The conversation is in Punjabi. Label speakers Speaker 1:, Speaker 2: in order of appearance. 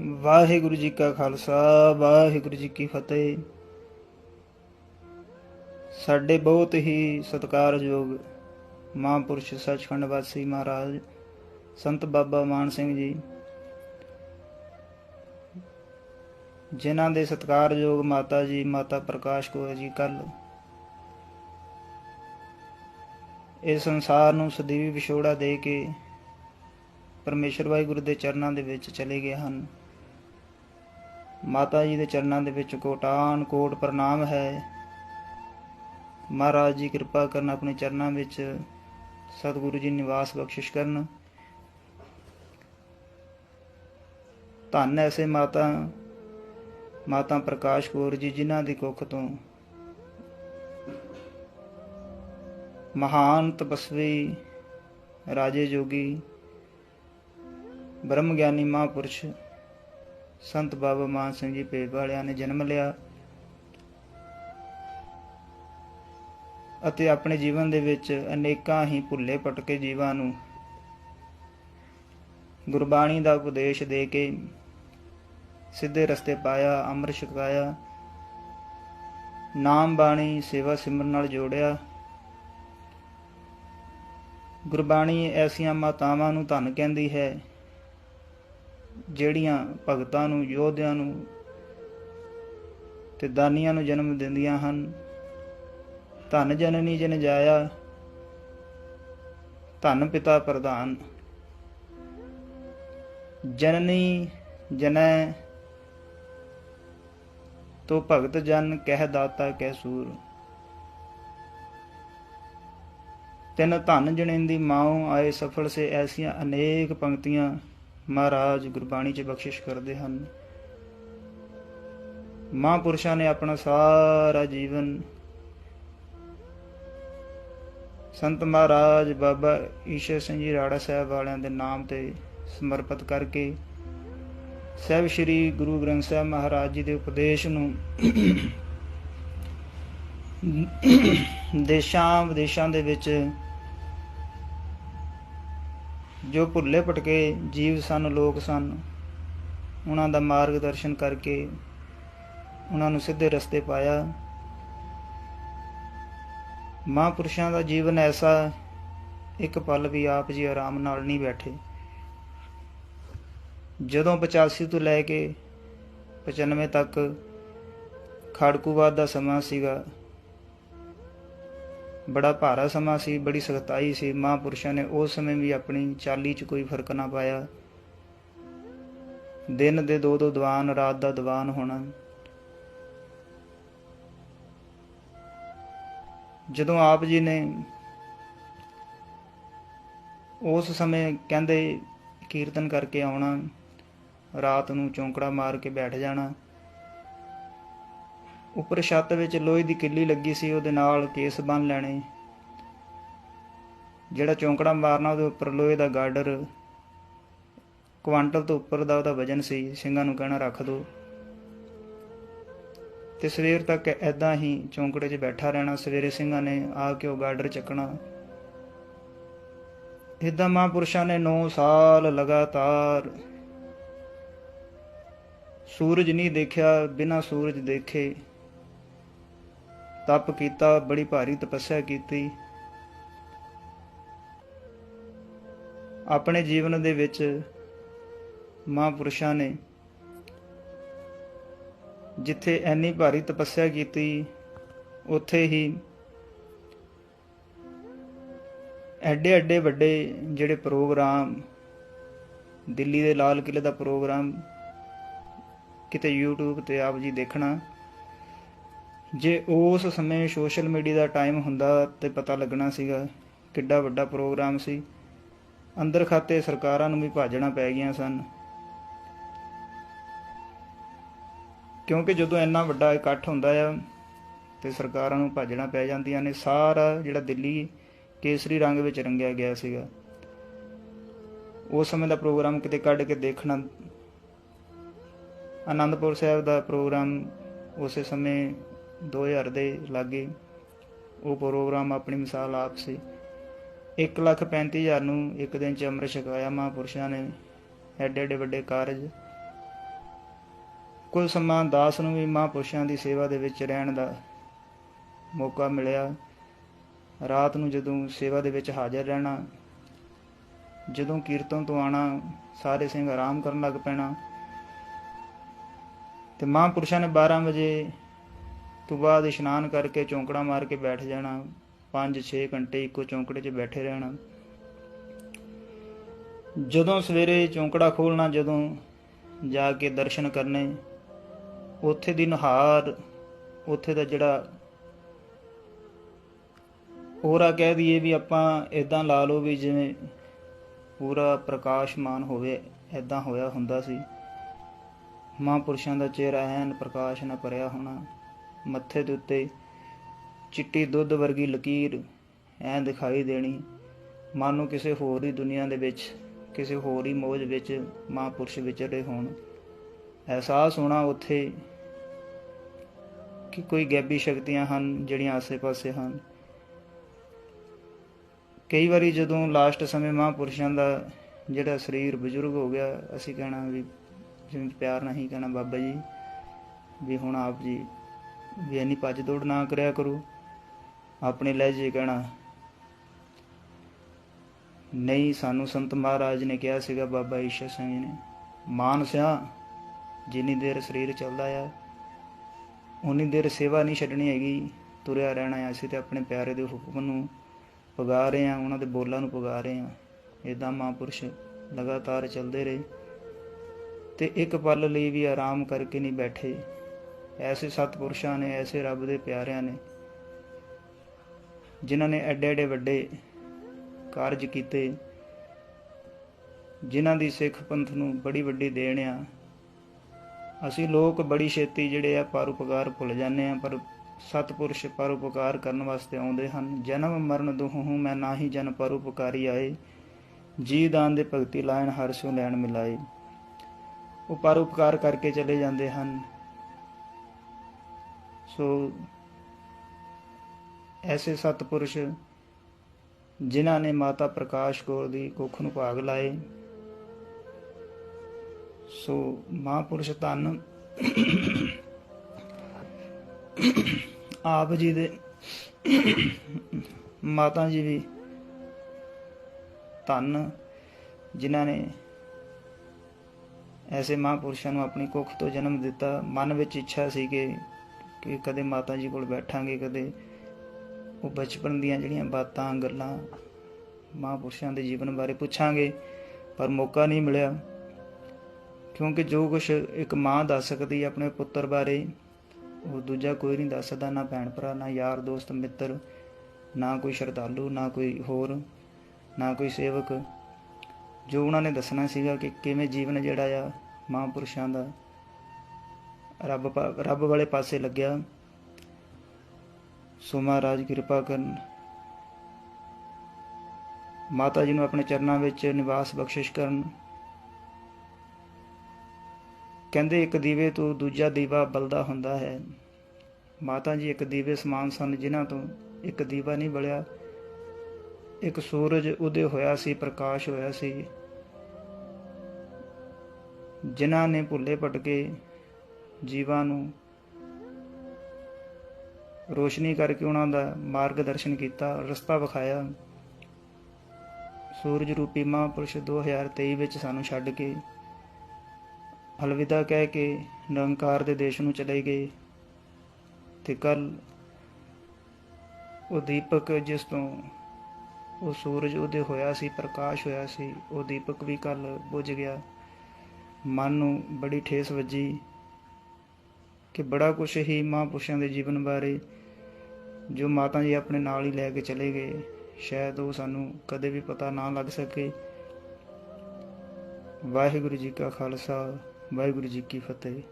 Speaker 1: ਵਾਹਿਗੁਰੂ ਜੀ ਕਾ ਖਾਲਸਾ, ਵਾਹਿਗੁਰੂ ਜੀ ਕੀ ਫਤਿਹ। ਸਾਡੇ ਬਹੁਤ ਹੀ ਸਤਿਕਾਰਯੋਗ ਮਹਾਂਪੁਰਸ਼ ਸੱਚਖੰਡ ਵਾਸੀ ਮਹਾਰਾਜ, ਸੰਤ ਬਾਬਾ ਮਾਨ ਸਿੰਘ ਜੀ, ਜਿਨ੍ਹਾਂ ਦੇ ਸਤਿਕਾਰਯੋਗ ਮਾਤਾ ਜੀ, ਮਾਤਾ ਪ੍ਰਕਾਸ਼ ਕੌਰ ਜੀ ਕੱਲ ਇਸ ਸੰਸਾਰ ਨੂੰ ਸਦੀਵੀ ਵਿਛੋੜਾ ਦੇ ਕੇ ਪਰਮੇਸ਼ਰ ਵਾਹਿਗੁਰੂ ਦੇ ਚਰਨਾਂ ਦੇ ਵਿੱਚ ਚਲੇ ਗਏ ਹਨ। ਮਾਤਾ ਜੀ ਦੇ ਚਰਨਾਂ ਦੇ ਵਿੱਚ ਕੋਟਾਨ ਕੋਟ ਪ੍ਰਣਾਮ ਹੈ। ਮਹਾਰਾਜ ਜੀ ਕਿਰਪਾ ਕਰਨ ਆਪਣੇ ਚਰਨਾਂ ਵਿੱਚ ਸਤਿਗੁਰੂ ਜੀ ਨਿਵਾਸ ਬਖਸ਼ਿਸ਼ ਕਰਨ। ਧੰਨ ਐਸੇ ਮਾਤਾ ਮਾਤਾ ਪ੍ਰਕਾਸ਼ ਕੌਰ ਜੀ, ਜਿਨ੍ਹਾਂ ਦੀ ਕੁੱਖ ਤੋਂ ਮਹਾਨ ਤਪਸਵੀ ਰਾਜੇ ਜੋਗੀ ਬ੍ਰਹਮ ਗਿਆਨੀ ਮਹਾਂਪੁਰਸ਼ ਸੰਤ ਬਾਬਾ ਮਾਨ ਸਿੰਘ ਜੀ ਭੇਟ ਵਾਲਿਆਂ ਨੇ ਜਨਮ ਲਿਆ ਅਤੇ ਆਪਣੇ ਜੀਵਨ ਦੇ ਵਿੱਚ ਅਨੇਕਾਂ ਹੀ ਭੁੱਲੇ ਭਟਕੇ ਜੀਵਾਂ ਨੂੰ ਗੁਰਬਾਣੀ ਦਾ ਉਪਦੇਸ਼ ਦੇ ਕੇ ਸਿੱਧੇ ਰਸਤੇ ਪਾਇਆ, ਅੰਮ੍ਰਿਤ ਛਕਾਇਆ, ਨਾਮ ਬਾਣੀ, ਸੇਵਾ ਸਿਮਰਨ ਨਾਲ ਜੋੜਿਆ। ਗੁਰਬਾਣੀ ਐਸੀਆਂ ਮਾਤਾਵਾਂ ਨੂੰ ਧੰਨ ਕਹਿੰਦੀ ਹੈ ਜਿਹੜੀਆਂ ਭਗਤਾਂ ਨੂੰ, ਯੋਧਿਆਂ ਨੂੰ ਤੇ ਦਾਨੀਆਂ ਨੂੰ ਜਨਮ ਦਿੰਦੀਆਂ ਹਨ। ਧਨ ਜਨਨੀ ਜਨ ਜਾਇਆ, ਧਨ ਪਿਤਾ ਪ੍ਰਧਾਨ। ਜਨਨੀ ਜਨੈ, ਤੋ ਭਗਤ ਜਨ ਕਹਿ ਦਾਤਾ ਕਹਿ ਸੂਰ। ਤਿੰਨ ਧਨ ਜਣੇਂਦੀ ਮਾਉ ਆਏ ਸਫਲ ਸੇ ਐਸੀਆਂ ਅਨੇਕ ਪੰਕਤੀਆਂ ਮਹਾਰਾਜ ਗੁਰਬਾਣੀ 'ਚ ਬਖਸ਼ਿਸ਼ ਕਰਦੇ ਹਨ। ਮਹਾਂਪੁਰਸ਼ਾਂ ਨੇ ਆਪਣਾ ਸਾਰਾ ਜੀਵਨ ਸੰਤ ਮਹਾਰਾਜ ਬਾਬਾ ਈਸ਼ਰ ਸਿੰਘ ਜੀ ਰਾੜਾ ਸਾਹਿਬ ਵਾਲਿਆਂ ਦੇ ਨਾਮ ਤੇ ਸਮਰਪਿਤ ਕਰਕੇ ਸਹਿਬ ਸ੍ਰੀ ਗੁਰੂ ਗ੍ਰੰਥ ਸਾਹਿਬ ਮਹਾਰਾਜ ਜੀ ਦੇ ਉਪਦੇਸ਼ ਨੂੰ ਦੇਸ਼ਾਂ ਵਿਦੇਸ਼ਾਂ ਦੇ ਵਿੱਚ ਜੋ ਭੁੱਲੇ ਭਟਕੇ ਜੀਵ ਸਨ, ਲੋਕ ਸਨ, ਉਹਨਾਂ ਦਾ ਮਾਰਗਦਰਸ਼ਨ ਕਰਕੇ ਉਹਨਾਂ ਨੂੰ ਸਿੱਧੇ ਰਸਤੇ ਪਾਇਆ। ਮਹਾਂਪੁਰਸ਼ਾਂ ਦਾ ਜੀਵਨ ਐਸਾ, ਇੱਕ ਪਲ ਵੀ ਆਪ ਜੀ ਆਰਾਮ ਨਾਲ ਨਹੀਂ ਬੈਠੇ। ਜਦੋਂ 85 ਤੋਂ ਲੈ ਕੇ 95 ਤੱਕ ਖੜਕੂਵਾਦ ਦਾ ਸਮਾਂ ਸੀਗਾ ਬੜਾ ਭਾਰਾ ਸਮਾਂ ਸੀ, ਬੜੀ ਸਖਤਾਈ ਸੀ। ਮਹਾਂਪੁਰਸ਼ਾਂ ਨੇ ਉਸ ਸਮੇਂ ਵੀ ਆਪਣੀ ਚਾਲੀ 'ਚ ਕੋਈ ਫ਼ਰਕ ਨਾ ਪਾਇਆ। ਦਿਨ ਦੇ ਦੋ ਦੋ ਦੀਵਾਨ, ਰਾਤ ਦਾ ਦੀਵਾਨ ਹੋਣਾ। ਜਦੋਂ ਆਪ ਜੀ ਨੇ ਉਸ ਸਮੇਂ ਕਹਿੰਦੇ, ਕੀਰਤਨ ਕਰਕੇ ਆਉਣਾ, ਰਾਤ ਨੂੰ ਚੌਂਕੜਾ ਮਾਰ ਕੇ ਬੈਠ ਜਾਣਾ। ਉੱਪਰ ਛੱਤ ਵਿੱਚ ਲੋਹੇ ਦੀ ਕਿੱਲੀ ਲੱਗੀ ਸੀ, ਉਹਦੇ ਨਾਲ ਕੇਸ ਬੰਨ ਲੈਣੇ। ਜਿਹੜਾ ਚੌਂਕੜਾ ਮਾਰਨਾ, ਉਹਦੇ ਉੱਪਰ ਲੋਹੇ ਦਾ ਗਾਰਡਰ। ਕੁਆਂਟਲ ਤੋਂ ਉੱਪਰ ਦਾ ਉਹਦਾ ਵਜਨ ਸੀ, ਸਿੰਘਾਂ ਨੂੰ ਕਹਿਣਾ ਰੱਖ ਦਿਓ ਤੇ ਸਵੇਰ ਤੱਕ ਐਦਾਂ ਹੀ ਚੌਂਕੜੇ 'ਚ ਬੈਠਾ ਰਹਿਣਾ, ਸਵੇਰੇ ਸਿੰਘਾਂ ਨੇ ਆ ਕੇ ਉਹ ਗਾਰਡਰ ਚੱਕਣਾ। ਇਦਾਂ ਮਹਾਂਪੁਰਸ਼ਾਂ ਨੇ 9 ਸਾਲ ਲਗਾਤਾਰ ਸੂਰਜ ਨਹੀਂ ਦੇਖਿਆ, ਬਿਨਾ ਸੂਰਜ ਦੇਖੇ। ਤਪ ਕੀਤਾ, ਬੜੀ ਭਾਰੀ ਤਪੱਸਿਆ ਕੀਤੀ। ਆਪਣੇ ਜੀਵਨ ਦੇ ਵਿੱਚ ਮਹਾਂਪੁਰਸ਼ਾਂ ਨੇ ਜਿੱਥੇ ਐਨੀ ਭਾਰੀ ਤਪੱਸਿਆ ਕੀਤੀ, ਉੱਥੇ ਹੀ ਐਡੇ ਐਡੇ ਵੱਡੇ ਜਿਹੜੇ ਪ੍ਰੋਗਰਾਮ, ਦਿੱਲੀ ਦੇ ਲਾਲ ਕਿਲੇ ਦਾ ਪ੍ਰੋਗਰਾਮ ਕਿਤੇ YouTube ਤੇ ਆਪ ਜੀ ਦੇਖਣਾ ਜੇ ਉਸ ਸਮੇਂ ਸੋਸ਼ਲ ਮੀਡੀਆ ਦਾ ਟਾਈਮ ਹੁੰਦਾ ਤੇ ਪਤਾ ਲੱਗਣਾ ਸੀਗਾ ਕਿੱਡਾ ਵੱਡਾ ਪ੍ਰੋਗਰਾਮ ਸੀ। ਅੰਦਰ ਖਾਤੇ ਸਰਕਾਰਾਂ ਨੂੰ ਵੀ ਭਾਜਣਾ ਪੈ ਗਈਆਂ ਸਨ। ਕਿਉਂਕਿ ਜਦੋਂ ਇੰਨਾ ਵੱਡਾ ਇਕੱਠ ਹੁੰਦਾ ਆ ਤੇ ਸਰਕਾਰਾਂ ਨੂੰ ਭਾਜਣਾ ਪੈ ਜਾਂਦੀਆਂ ਨੇ, ਸਾਰਾ ਜਿਹੜਾ ਦਿੱਲੀ ਕੇਸਰੀ ਰੰਗ ਵਿੱਚ ਰੰਗਿਆ ਗਿਆ ਸੀਗਾ। ਉਸ ਸਮੇਂ ਦਾ ਪ੍ਰੋਗਰਾਮ ਕਿਤੇ ਕੱਢ ਕੇ ਦੇਖਣਾ, ਆਨੰਦਪੁਰ ਸਾਹਿਬ ਦਾ ਪ੍ਰੋਗਰਾਮ ਉਸੇ ਸਮੇਂ 2000 ਦੇ ਲਾਗੇ ਉਹ ਪ੍ਰੋਗਰਾਮ ਆਪਣੀ ਮਿਸਾਲ ਆਪ ਸੀ। 135000 ਨੂੰ ਇੱਕ ਦਿਨ ਚ ਅੰਮ੍ਰਿਤ ਛਕਾਇਆ ਮਹਾਂਪੁਰਸ਼ਾਂ ਨੇ। ਐਡੇ ਐਡੇ ਵੱਡੇ ਕਾਰਜ। ਕੁਝ ਸਮਾਂ ਦਾਸ ਨੂੰ ਵੀ ਮਹਾਂਪੁਰਸ਼ਾਂ ਦੀ ਸੇਵਾ ਦੇ ਵਿੱਚ ਰਹਿਣ ਦਾ ਮੌਕਾ ਮਿਲਿਆ। ਰਾਤ ਨੂੰ ਜਦੋਂ ਸੇਵਾ ਦੇ ਵਿੱਚ ਹਾਜ਼ਰ ਰਹਿਣਾ, ਜਦੋਂ ਕੀਰਤਨ ਤੋਂ ਆਣਾ, ਸਾਰੇ ਸਿੰਘ ਆਰਾਮ ਕਰਨ ਲੱਗ ਪੈਣਾ ਤੇ ਮਹਾਂਪੁਰਸ਼ਾਂ ਨੇ 12 ਵਜੇ ਤੋਂ ਬਾਅਦ ਇਸ਼ਨਾਨ ਕਰਕੇ ਚੌਂਕੜਾ ਮਾਰ ਕੇ ਬੈਠ ਜਾਣਾ 5-6 ਘੰਟੇ ਇੱਕੋ ਚੌਂਕੜੇ 'ਚ ਬੈਠੇ ਰਹਿਣਾ। ਜਦੋਂ ਸਵੇਰੇ ਚੌਂਕੜਾ ਖੋਲਣਾ ਜਦੋਂ ਜਾ ਕੇ ਦਰਸ਼ਨ ਕਰਨੇ, ਉੱਥੇ ਦੀ ਨਹਾਰ, ਉੱਥੇ ਦਾ ਜਿਹੜਾ ਪੂਰਾ ਕਹਿ ਦਈਏ ਵੀ ਆਪਾਂ ਇਦਾਂ ਲਾ ਲਓ ਵੀ ਜਿਵੇਂ ਪੂਰਾ ਪ੍ਰਕਾਸ਼ਮਾਨ ਹੋਵੇ ਇਦਾਂ ਹੋਇਆ ਹੁੰਦਾ ਸੀ। ਮਹਾਂਪੁਰਸ਼ਾਂ ਦਾ ਚਿਹਰਾ ਐਨ ਪ੍ਰਕਾਸ਼ ਨਾਲ ਭਰਿਆ ਹੋਣਾ। ਮੱਥੇ ਦੇ ਉੱਤੇ ਚਿੱਟੀ ਦੁੱਧ ਵਰਗੀ ਲਕੀਰ ਐਂ ਦਿਖਾਈ ਦੇਣੀ। ਮਨ ਨੂੰ ਕਿਸੇ ਹੋਰ ਹੀ ਦੁਨੀਆ ਦੇ ਵਿੱਚ, ਕਿਸੇ ਹੋਰ ਹੀ ਮੋਜ ਵਿੱਚ ਮਹਾਂਪੁਰਸ਼ ਵਿਚਰੇ ਹੋਣ। ਅਹਿਸਾਸ ਹੋਣਾ ਉੱਥੇ ਕਿ ਕੋਈ ਗੈਬੀ ਸ਼ਕਤੀਆਂ ਹਨ ਜਿਹੜੀਆਂ ਆਸੇ-ਪਾਸੇ ਹਨ। ਕਈ ਵਾਰੀ ਜਦੋਂ ਲਾਸਟ ਸਮੇਂ ਮਹਾਂਪੁਰਸ਼ਾਂ ਦਾ ਜਿਹੜਾ ਸਰੀਰ ਬਜ਼ੁਰਗ ਹੋ ਗਿਆ, ਅਸੀਂ ਕਹਿਣਾ ਵੀ ਜਿਵੇਂ ਪਿਆਰ ਨਹੀਂ ਕਹਿਣਾ, ਬਾਬਾ ਜੀ, ਵੀ ਹੁਣ ਆਪ ਜੀ ਵੀ ਇੰਨੀ ਭੱਜ ਦੌੜ ਨਾ ਕਰਿਆ ਕਰੋ। ਆਪਣੇ ਲਹਿਜੇ ਕਹਿਣਾ। ਨਹੀਂ, ਸਾਨੂੰ ਸੰਤ ਮਹਾਰਾਜ ਨੇ ਕਿਹਾ ਸੀਗਾ, ਬਾਬਾ ਈਸ਼ਰ ਸਿੰਘ ਜੀ ਨੇ ਮਾਨ ਸਿਆ ਜਿੰਨੀ ਦੇਰ ਸਰੀਰ ਚੱਲਦਾ ਆ ਉਨੀ ਦੇਰ ਸੇਵਾ ਨਹੀਂ ਛੱਡਣੀ ਹੈਗੀ। ਤੁਰਿਆ ਰਹਿਣਾ ਹੈ ਅਸੀਂ ਤੇ ਆਪਣੇ ਪਿਆਰੇ ਦੇ ਹੁਕਮ ਨੂੰ ਪੁਗਾ ਰਹੇ ਹਾਂ ਉਹਨਾਂ ਦੇ ਬੋਲਾਂ ਨੂੰ ਪੁਗਾ ਰਹੇ ਹਾਂ ਇਦਾਂ ਮਹਾਂਪੁਰਸ਼ ਲਗਾਤਾਰ ਚੱਲਦੇ ਰਹੇ ਤੇ ਇੱਕ ਪਲ ਲਈ ਵੀ ਆਰਾਮ ਕਰਕੇ ਨਹੀਂ ਬੈਠੇ। ਐਸੇ ਸਤਪੁਰਸ਼ਾਂ ਨੇ, ਐਸੇ ਰੱਬ ਦੇ ਪਿਆਰਿਆਂ ਨੇ, ਜਿਨ੍ਹਾਂ ਨੇ ਐਡੇ ਐਡੇ ਵੱਡੇ ਕਾਰਜ ਕੀਤੇ, ਜਿਨ੍ਹਾਂ ਦੀ ਸਿੱਖ ਪੰਥ ਨੂੰ ਬੜੀ ਵੱਡੀ ਦੇਣ ਆ। ਅਸੀਂ ਲੋਕ ਬੜੀ ਛੇਤੀ ਜਿਹੜੇ ਆ ਪਰਉਪਕਾਰ ਭੁੱਲ ਜਾਂਦੇ ਆ, ਪਰ ਸਤਪੁਰਸ਼ ਪਰਉਪਕਾਰ ਕਰਨ ਵਾਸਤੇ ਆਉਂਦੇ ਹਨ। ਜਨਮ ਮਰਨ ਦੁਹੂ ਮੈਂ ਨਾਹੀ ਜਨ ਪਰਉਪਕਾਰੀ ਆਏ। ਜੀ ਦਾਨ ਦੇ ਭਗਤੀ ਲਾਇਣ ਹਰ ਸੋ ਲੈਣ ਮਿਲਾਏ। ਉਹ ਪਰਉਪਕਾਰ ਕਰਕੇ ਚਲੇ ਜਾਂਦੇ ਹਨ। ਸੋ ਐਸੇ ਸਤਪੁਰਸ਼ ਜਿਨ੍ਹਾਂ ਨੇ ਮਾਤਾ ਪ੍ਰਕਾਸ਼ ਕੌਰ ਦੀ ਕੁੱਖ ਨੂੰ ਭਾਗ ਲਾਏ, ਸੋ ਮਹਾਂਪੁਰਸ਼ ਧੰਨ ਆਪ ਜੀ ਦੇ ਮਾਤਾ ਜੀ ਵੀ ਧੰਨ ਜਿਨ੍ਹਾਂ ਨੇ ਐਸੇ ਮਹਾਂਪੁਰਸ਼ਾਂ ਨੂੰ ਆਪਣੀ ਕੁੱਖ ਤੋਂ ਜਨਮ ਦਿੱਤਾ। ਮਨ ਵਿੱਚ ਇੱਛਾ ਸੀ ਕਿ ਕਿ ਕਦੇ ਮਾਤਾ ਜੀ ਕੋਲ ਬੈਠਾਂਗੇ, ਕਦੇ ਉਹ ਬਚਪਨ ਦੀਆਂ ਜਿਹੜੀਆਂ ਬਾਤਾਂ, ਗੱਲਾਂ ਮਹਾਂਪੁਰਸ਼ਾਂ ਦੇ ਜੀਵਨ ਬਾਰੇ ਪੁੱਛਾਂਗੇ, ਪਰ ਮੌਕਾ ਨਹੀਂ ਮਿਲਿਆ। ਕਿਉਂਕਿ ਜੋ ਕੁਝ ਇੱਕ ਮਾਂ ਦੱਸ ਸਕਦੀ ਹੈ ਆਪਣੇ ਪੁੱਤਰ ਬਾਰੇ, ਉਹ ਦੂਜਾ ਕੋਈ ਨਹੀਂ ਦੱਸ ਸਕਦਾ, ਨਾ ਭੈਣ ਭਰਾ, ਨਾ ਯਾਰ, ਦੋਸਤ, ਮਿੱਤਰ, ਨਾ ਕੋਈ ਸ਼ਰਧਾਲੂ, ਨਾ ਕੋਈ ਹੋਰ, ਨਾ ਕੋਈ ਸੇਵਕ। ਜੋ ਉਹਨਾਂ ਨੇ ਦੱਸਣਾ ਸੀਗਾ ਕਿ ਕਿਵੇਂ ਜੀਵਨ ਜਿਹੜਾ ਆ ਮਹਾਂਪੁਰਸ਼ਾਂ ਦਾ ਰੱਬ ਪਾ- ਰੱਬ ਵਾਲੇ ਪਾਸੇ ਲੱਗਿਆ। ਸੋ ਮਹਾਰਾਜ ਕਿਰਪਾ ਕਰਨ। ਮਾਤਾ ਜੀ ਨੂੰ ਆਪਣੇ ਚਰਨਾਂ ਵਿੱਚ ਨਿਵਾਸ ਬਖਸ਼ਿਸ਼ ਕਰਨ। ਕਹਿੰਦੇ, ਇੱਕ ਦੀਵੇ ਤੋਂ ਦੂਜਾ ਦੀਵਾ ਬਲਦਾ ਹੁੰਦਾ ਹੈ। ਮਾਤਾ ਜੀ ਇੱਕ ਦੀਵੇ ਸਮਾਨ ਸਨ, ਜਿਨ੍ਹਾਂ ਤੋਂ ਇੱਕ ਦੀਵਾ ਨਹੀਂ ਬਲਿਆ। ਇੱਕ ਸੂਰਜ ਉਦੇ ਹੋਇਆ ਸੀ, ਪ੍ਰਕਾਸ਼ ਹੋਇਆ ਸੀ। ਜਿਨ੍ਹਾਂ ਨੇ ਭੁੱਲੇ ਭਟਕੇ ਜੀਵਾਂ ਨੂੰ ਰੋਸ਼ਨੀ ਕਰਕੇ ਉਹਨਾਂ ਦਾ ਮਾਰਗਦਰਸ਼ਨ ਕੀਤਾ, ਰਸਤਾ ਵਿਖਾਇਆ। ਸੂਰਜ ਰੂਪੀ ਮਹਾਂਪੁਰਸ਼ 2023 ਵਿੱਚ ਸਾਨੂੰ ਛੱਡ ਕੇ ਅਲਵਿਦਾ ਕਹਿ ਕੇ ਨਿਰੰਕਾਰ ਦੇ ਦੇਸ਼ ਨੂੰ ਚਲੇ ਗਏ ਤੇ ਕੱਲ ਉਹ ਦੀਪਕ ਜਿਸ ਤੋਂ ਉਹ ਸੂਰਜ ਉਹਦੇ ਹੋਇਆ ਸੀ, ਪ੍ਰਕਾਸ਼ ਹੋਇਆ ਸੀ, ਉਹ ਦੀਪਕ ਵੀ ਕੱਲ ਬੁਝ ਗਿਆ। ਮਨ ਨੂੰ ਬੜੀ ਠੇਸ ਵੱਜੀ। ਕਿ ਬੜਾ ਕੁਝ ਹੀ ਮਹਾਂਪੁਰਸ਼ਾਂ ਦੇ ਜੀਵਨ ਬਾਰੇ ਜੋ ਮਾਤਾ ਜੀ ਆਪਣੇ ਨਾਲ ਹੀ ਲੈ ਕੇ ਚਲੇ ਗਏ। ਸ਼ਾਇਦ ਉਹ ਸਾਨੂੰ ਕਦੇ ਵੀ ਪਤਾ ਨਾ ਲੱਗ ਸਕੇ। ਵਾਹਿਗੁਰੂ ਜੀ ਕਾ ਖਾਲਸਾ, ਵਾਹਿਗੁਰੂ ਜੀ ਕੀ ਫਤਿਹ।